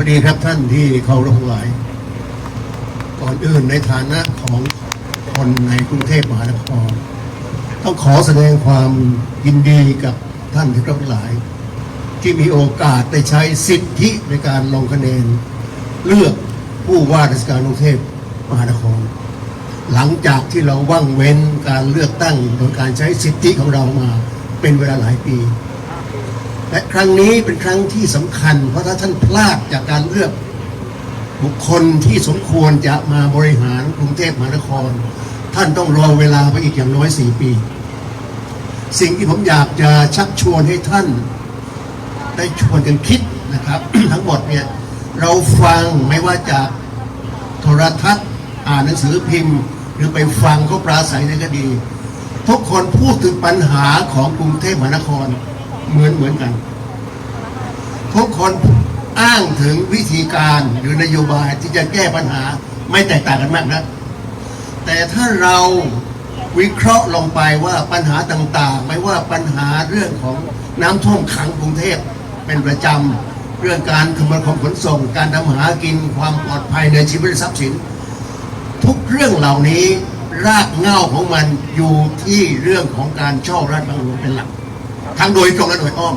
วัสดีครับท่านที่เคารพทั้งหลาย ก่อนอื่นในฐานะของคนในกรุงเทพมหานคร ต้องขอแสดงความยินดีกับท่านที่เคารพทั้งหลาย ที่มีโอกาสได้ใช้สิทธิในการลงคะแนน เลือกผู้ว่าราชการกรุงเทพมหานคร หลังจากที่เราว่างเว้นการเลือกตั้งโดยการใช้สิทธิของเรามาเป็นเวลาหลายปี และครั้งนี้เป็นครั้งที่สำคัญ เพราะถ้าท่านพลาดจากการเลือก บุคคลที่สมควรจะมาบริหารกรุงเทพมหานคร ท่านต้องรอเวลาไปอีกอย่างน้อยสี่ปี สิ่งที่ผมอยากจะชักชวนให้ท่าน ได้ชวนกันคิดนะครับ ทั้งหมดเนี่ยเราฟังไม่ว่าจากโทรทัศน์อ่านหนังสือพิมพ์ หรือไปฟังเขาปราศัยในก็ดี ทุกคนพูดถึงปัญหาของกรุงเทพมหานคร เหมือนเหมือนกัน ทุกคนอ้างถึงวิธีการหรือนโยบายที่จะแก้ปัญหาไม่แตกต่างกันมากนะ แต่ถ้าเราวิเคราะห์ลงไปว่าปัญหาต่างๆ ไม่ว่าปัญหาเรื่องของน้ำท่วมขังกรุงเทพเป็นประจำเรื่องการขนของขนส่ง การทำหากินความปลอดภัยในชีวิตทรัพย์สิน ทุกเรื่องเหล่านี้รากเหง้าของมันอยู่ที่เรื่องของการช่อรัฐบังหลวงเป็นหลัก ทั้งโดยตรงและโดยอ้อม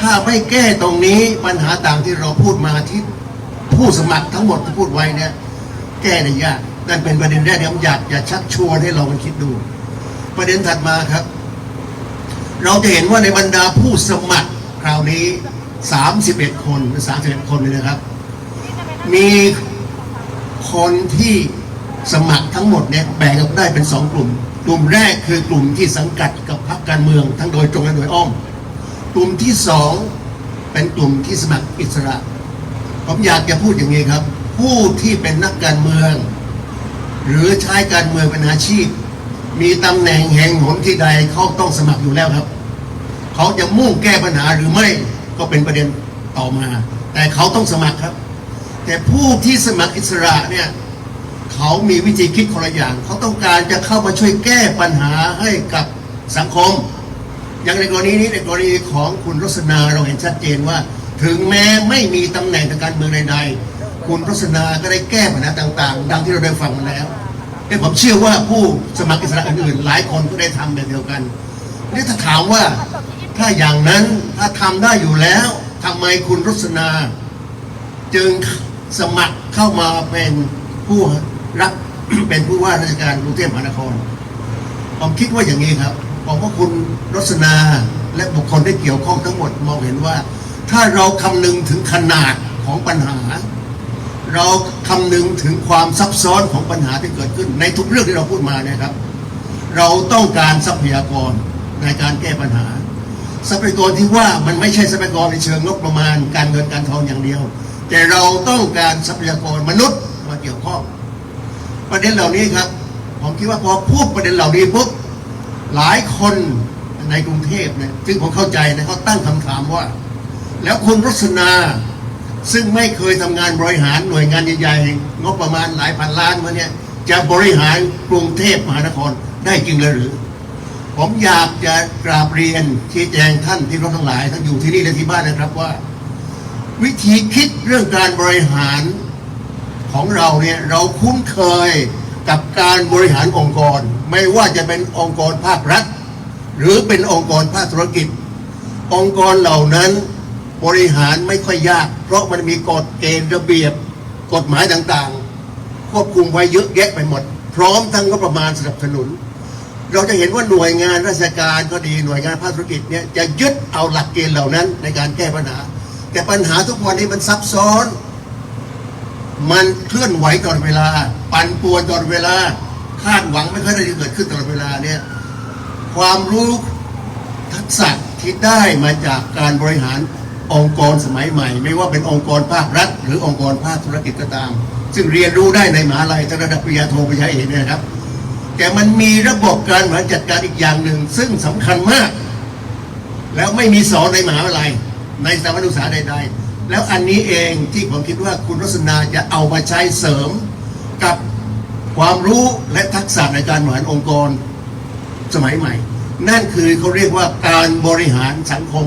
ถ้าไม่แก้ตรงนี้ปัญหาต่างที่เราพูดมาที่ผู้สมัครทั้งหมดที่พูดไว้เนี่ยแก้ได้ยากนั่นเป็นประเด็นแรกที่ผมอยากจะชักชวนให้เรามาคิดดู ประเด็นถัดมาครับ เราจะเห็นว่าในบรรดาผู้สมัครคราวนี้ 31 คนหรือ31 คนเลยนะครับ มีคนที่สมัครทั้งหมดเนี่ยแบ่งออกได้เป็นสองกลุ่ม กลุ่มแรกคือกลุ่มที่สังกัดกับพรรคการเมืองทั้งโดยตรงและโดยอ้อม กลุ่มที่สองเป็นกลุ่มที่สมัครอิสระ ผมอยากจะพูดอย่างนี้ครับ ผู้ที่เป็นนักการเมือง หรือใช้การเมืองเป็นอาชีพ มีตำแหน่งแห่งหนที่ใดเขาต้องสมัครอยู่แล้วครับ เขาจะมุ่งแก้ปัญหาหรือไม่ก็เป็นประเด็นต่อมา แต่เขาต้องสมัครครับ แต่ผู้ที่สมัครอิสระเนี่ย เขามีวิธีคิดคนละอย่าง เขาต้องการจะเข้ามาช่วยแก้ปัญหาให้กับสังคม อย่างในกรณีนี้ในกรณีของคุณรสนาเราเห็นชัดเจนว่า ถึงแม้ไม่มีตำแหน่งทางการเมืองใดๆคุณรสนาก็ได้แก้ปัญหาต่างๆ ดังที่เราได้ฟังมาแล้วแต่ผมเชื่อว่าผู้สมัครอิสระอื่นๆ หลายคนก็ได้ทำแบบเดียวกันนี่ถ้าถามว่าถ้าอย่างนั้นถ้าทำได้อยู่แล้วทำไมคุณรสนา จึงสมัครเข้ามาเป็นผู้ รับเป็นผู้ว่าราชการกรุงเทพมหานคร ผมคิดว่าอย่างนี้ครับผมว่าคุณรสนาและบุคคลที่เกี่ยวข้องทั้งหมดมองเห็นว่า ถ้าเราคำนึงถึงขนาดของปัญหา เราคำนึงถึงความซับซ้อนของปัญหาที่เกิดขึ้น ในทุกเรื่องที่เราพูดมาเนี่ยครับ เราต้องการทรัพยากรในการแก้ปัญหา ทรัพยากรที่ว่ามันไม่ใช่ทรัพยากรในเชิงงบประมาณ การเงินการทองอย่างเดียว แต่เราต้องการทรัพยากรมนุษย์มาเกี่ยวข้อง ประเด็นเหล่านี้ครับ ผมคิดว่าพอพูดประเด็นเหล่านี้ปุ๊บหลายคนในกรุงเทพเนี่ยซึ่งผมเข้าใจนะเขาตั้งคำถามว่า แล้วคุณรสนาซึ่งไม่เคยทำงานบริหารหน่วยงานใหญ่ๆงบประมาณหลายพันล้านมาเนี่ยจะบริหารกรุงเทพมหานครได้จริงเลยหรือ ผมอยากจะกราบเรียนชี้แจงท่านที่เราทั้งหลายทั้งอยู่ที่นี่และที่บ้านนะครับว่า วิธีคิดเรื่องการบริหาร ของเราเนี่ยเราคุ้นเคยกับการบริหารองค์กร ไม่ว่าจะเป็นองค์กรภาครัฐ หรือเป็นองค์กรภาคธุรกิจ องค์กรเหล่านั้นบริหารไม่ค่อยยาก เพราะมันมีกฎเกณฑ์ระเบียบกฎหมายต่างๆ ควบคุมไว้เยอะแยะไปหมด พร้อมทั้งงบประมาณสนับสนุน เราจะเห็นว่าหน่วยงานราชการก็ดีหน่วยงานภาคธุรกิจเนี่ยจะยึดเอาหลักเกณฑ์เหล่านั้นในการแก้ปัญหา แต่ปัญหาทุกวันนี้มันซับซ้อน มันเคลื่อนไหวตลอดเวลา ปั่นป่วนตลอดเวลาคาดหวังไม่ค่อยได้จะเกิดขึ้นตลอดเวลาเนี่ยความรู้ทักษะที่ได้มาจากการบริหารองค์กรสมัยใหม่ ไม่ว่าเป็นองค์กรภาครัฐ หรือองค์กรภาคธุรกิจก็ตาม ซึ่งเรียนรู้ได้ในมหาลัยทั้งระดับปริญญาโทปริญญาเอกเนี่ยครับ แต่มันมีระบบการบริหารจัดการอีกอย่างหนึ่ง ซึ่งสำคัญมาก แล้วไม่มีสอนในมหาวิทยาลัยในสถาบันศึกษาใดๆ แล้วอันนี้เองที่ผมคิดว่าคุณรสนาจะเอามาใช้เสริมกับความรู้และทักษะในการบริหารองค์กรสมัยใหม่ นั่นคือเขาเรียกว่าการบริหารสังคม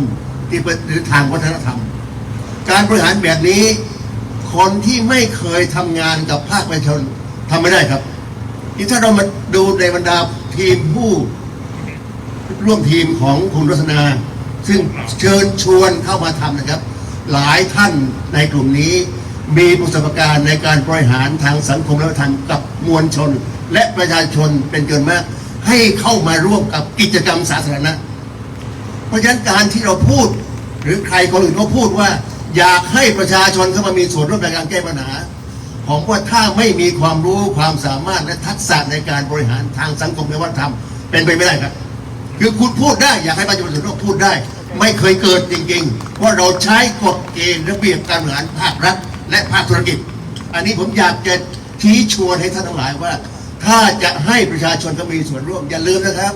ที่เป็นหรือทางวัฒนธรรม การบริหารแบบนี้ คนที่ไม่เคยทำงานกับภาคประชาชนทำไม่ได้ครับนี่ถ้าเรามาดูในบรรดาทีมผู้ร่วมทีมของคุณรัศนา ซึ่งเชิญชวนเข้ามาทำนะครับ หลายท่านในกลุ่มนี้ มีประสบการณ์ในการบริหารทางสังคมและวัฒนธรรมกับมวลชน และประชาชนเป็นเกินมาก ให้เข้ามาร่วมกับกิจกรรมสาธารณะ เพราะฉะนั้นการที่เราพูด หรือใครคนอื่นก็พูดว่า อยากให้ประชาชนเข้ามามีส่วนร่วมในการแก้ปัญหาผมว่าถ้าไม่มีความรู้ความสามารถและทักษะในการบริหารทางสังคมและวัฒนธรรม เป็นไปไม่ได้ครับ คือคุณพูดได้อยากให้ประชาชนพูดได้ ไม่เคยเกิดจริงๆว่าเราใช้กฎเกณฑ์ระเบียบการบริหารภาครัฐ และภาคธุรกิจ อันนี้ผมอยากจะชี้ชวนให้ท่านทั้งหลายว่า ถ้าจะให้ประชาชนก็มีส่วนร่วมอย่าลืมนะครับ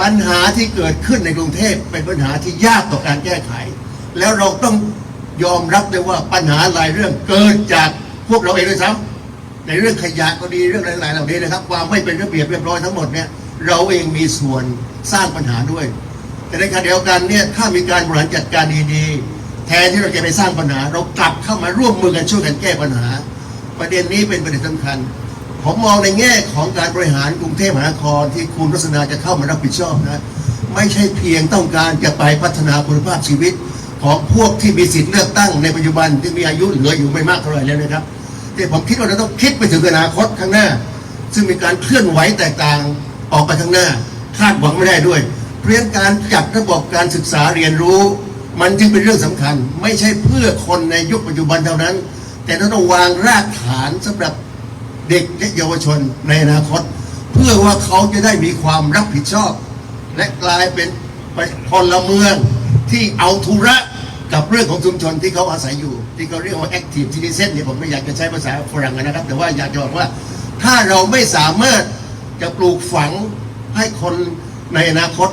ปัญหาที่เกิดขึ้นในกรุงเทพเป็นปัญหาที่ยากต่อการแก้ไข แล้วเราต้องยอมรับเลยว่าปัญหาหลายเรื่องเกิดจากพวกเราเองด้วยซ้ำในเรื่องขยะก็ดีเรื่องหลายๆเหล่านี้นะครับ ความไม่เป็นระเบียบเรียบร้อยทั้งหมดเนี่ยเราเองมีส่วนสร้างปัญหาด้วย แต่ในขณะเดียวกันเนี่ยถ้ามีการบริหารจัดการดีๆ แทนที่เราจะไปสร้างปัญหา เรากลับเข้ามาร่วมมือกันช่วยกันแก้ปัญหา ประเด็นนี้เป็นประเด็นสำคัญ ผมมองในแง่ของการบริหารกรุงเทพมหานครที่คุณรัศนาจะเข้ามารับผิดชอบนะไม่ใช่เพียงต้องการจะไปพัฒนาคุณภาพชีวิต ของพวกที่มีสิทธิ์เลือกตั้งในปัจจุบันที่มีอายุเหลืออยู่ไม่มากเท่าไหร่แล้วนะครับแต่ผมคิดว่าเราต้องคิดไปถึงอนาคตข้างหน้า ซึ่งมีการเคลื่อนไหวแตกต่างออกไปข้างหน้าคาดหวังไม่ได้ด้วย เพราะการจัดระบบการศึกษาเรียนรู้ มันจึงเป็นเรื่องสำคัญ ไม่ใช่เพื่อคนในยุคปัจจุบันเท่านั้น แต่เราต้องวางรากฐานสำหรับเด็กและเยาวชนในอนาคต เพื่อว่าเขาจะได้มีความรับผิดชอบ และกลายเป็นพลเมืองที่เอาธุระกับเรื่องของชุมชนที่เขาอาศัยอยู่ ที่เขาเรียกว่า active citizen เนี่ยผมไม่อยากจะใช้ภาษาฝรั่งนะครับ แต่ว่าอยากจะบอกว่าถ้าเราไม่สามารถจะปลูกฝังให้คนในอนาคต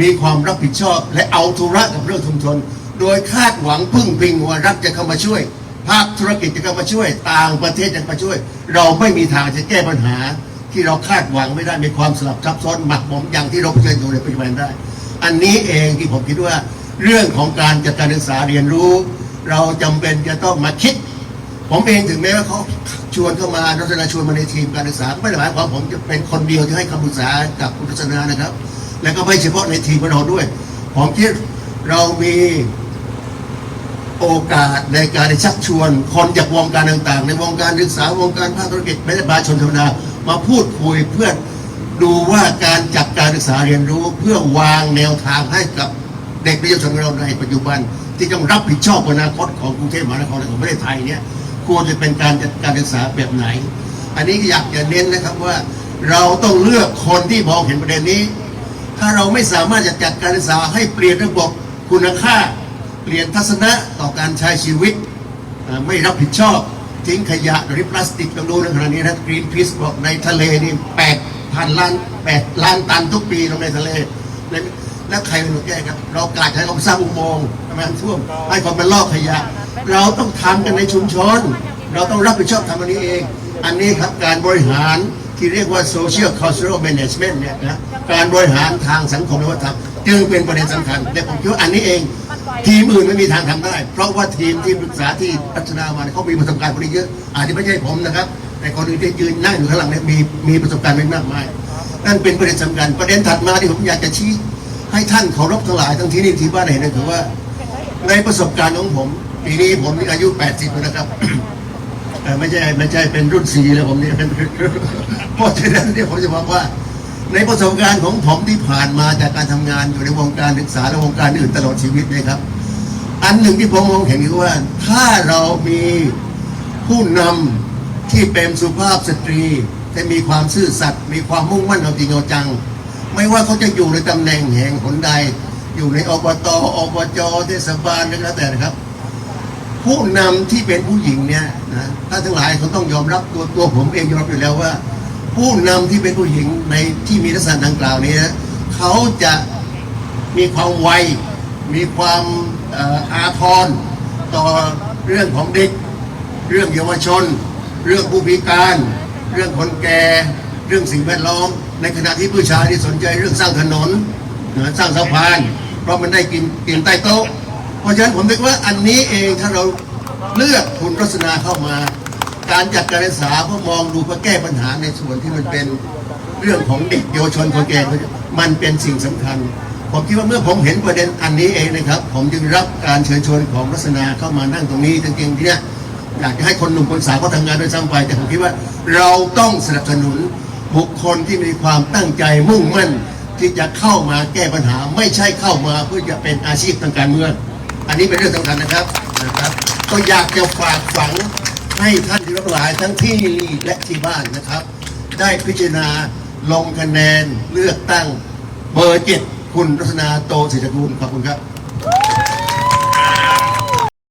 มีความรับผิดชอบและเอาธุระกับเรื่องชุมชน โดยคาดหวังพึ่งพิงว่ารัฐจะเข้ามาช่วย ภาคธุรกิจจะเข้ามาช่วย ต่างประเทศจะมาช่วย เราไม่มีทางจะแก้ปัญหา ที่เราคาดหวังไม่ได้มีความสลับซับซ้อนหมักหมมอย่างที่เราเจออยู่ในปัจจุบันได้ อันนี้เองที่ผมคิดว่า เรื่องของการจัดการศึกษาเรียนรู้ เราจำเป็นจะต้องมาคิด ผมเองถึงแม้ว่าเขาชวนเข้ามาลักษณะชวนมาในทีมการศึกษาไม่ได้หมายความผมจะเป็นคนเดียวที่ให้คำปรึกษากับคุณลักษณะนะครับ และก็ไม่เฉพาะในทีมเราด้วย ผมคิดเรามีโอกาสในการชักชวน คนจากวงการต่างๆ ในวงการศึกษาวงการภาคธุรกิจแม้แต่ประชาชนธรรมดามาพูดคุยเพื่อดูว่าการจัดการศึกษาเรียนรู้ เพื่อวางแนวทางให้กับเด็กและเยาวชนของเราในปัจจุบัน ที่ต้องรับผิดชอบอนาคตของกรุงเทพมหานครและของประเทศไทยเนี่ยควรจะเป็นการจัดการศึกษาแบบไหน อันนี้อยากจะเน้นนะครับว่าเราต้องเลือกคนที่มองเห็นประเด็นนี้ ถ้าเราไม่สามารถจะจัดการศึกษาให้เปลี่ยนระบบคุณค่า เปลี่ยนทัศนะต่อการใช้ชีวิต ไม่รับผิดชอบทิ้งขยะหรือพลาสติกเราดูในขณะนี้นะกรีนพีซบอกในทะเลนี่แปดพันล้านแปดล้านตันทุกปีลงในทะเล แล้วแล้วใครเป็นคนแก้ครับ เรากลาดใช้เราสร้างอุโมงค์ทำไมน้ำท่วมให้คนเป็นลอกขยะ เราต้องทำกันในชุมชน เราต้องรับผิดชอบทำอันนี้เอง อันนี้ครับการบริหาร ที่เรียกว่า social cultural management เนี่ยนะการบริหารทางสังคมและวัฒนธรรมจึงเป็นประเด็นสำคัญแต่ผมคิดว่าอันนี้เอง ทีมอื่นไม่มีทางทำได้ เพราะว่าทีมที่ปรึกษาที่พัฒนามาเนี่ยเขามีประสบการณ์พวกนี้เยอะอาจจะไม่ใช่ผมนะครับ แต่คนอื่นที่ยืนนั่งอยู่ข้างหลังเนี่ยมีมีประสบการณ์ไม่มากมายนั่นเป็นประเด็นสำคัญประเด็นถัดมาที่ผมอยากจะชี้ให้ท่านเคารพทั้งหลายทั้งที่นี่ที่บ้านเห็นนะคือว่า ในประสบการณ์ของผมปีนี้ผมมีอายุ 80แล้วนะครับเอ่ไม่ใช่ไม่ใช่เป็นรุ่นสี่แล้วผมเนี่ยเป็น เพราะฉะนั้นเนี่ยผมจะบอกว่า ในประสบการณ์ของผมที่ผ่านมาจากการทำงานอยู่ในวงการศึกษาและวงการอื่นตลอดชีวิตเนะครับ อันหนึ่งที่ผมมองเห็นคือว่า ถ้าเรามีผู้นำที่เป็นสุภาพสตรีแต่มีความซื่อสัตย์มีความมุ่งมั่นเอาจริงเอาจัง ไม่ว่าเขาจะอยู่ในตำแหน่งแห่งหนใด อยู่ในอบตอบจเทศบาลก็แล้วแต่นะครับ ผู้นำที่เป็นผู้หญิงเนี่ยนะถ้าทั้งหลายเขาต้องยอมรับตัวตัวผมเองยอมรับอยู่แล้วว่า ผู้นำที่เป็นผู้หญิงในที่มีลักษณะดังกล่าวนี้นะเขาจะมีความไว มีความเอ่ออาทรต่อเรื่องของเด็ก เรื่องเยาวชน เรื่องผู้พิการ เรื่องคนแก่ เรื่องสิ่งแวดล้อม ในขณะที่ผู้ชายที่สนใจเรื่องสร้างถนนนะสร้างสะพาน เพราะมันได้กินกินใต้โต๊ะ เพราะฉะนั้นผมคิดว่าอันนี้เองถ้าเราเลือกคุณรัศนาเข้ามา การจัดการศึกษาเพื่อมองดูเพื่อแก้ปัญหาในส่วนที่มันเป็นเรื่องของเด็กเยาวชนคนแก่มันเป็นสิ่งสำคัญ ผมคิดว่าเมื่อผมเห็นประเด็นอันนี้เองนะครับ ผมจึงรับการเชิญชวนของรัศนาเข้ามานั่งตรงนี้จริงๆทีเนี่ยอยากจะให้คนหนุ่มคนสาวเขาทำงานด้วยซ้ำไปแต่ผมคิดว่าเราต้องสนับสนุนบุคคลที่มีความตั้งใจมุ่งมั่น ที่จะเข้ามาแก้ปัญหาไม่ใช่เข้ามาเพื่อจะเป็นอาชีพทางการเมือง อันนี้เป็นเรื่องสำคัญนะครับนะครับ ก็อยากจะฝากฝัง ให้ท่านที่รับหลายทั้งที่นี่และที่บ้านนะครับ ได้พิจารณาลงคะแนนเลือกตั้งเบอร์เจ็ดคุณรัตนาโตศิริกุลขอบคุณครับ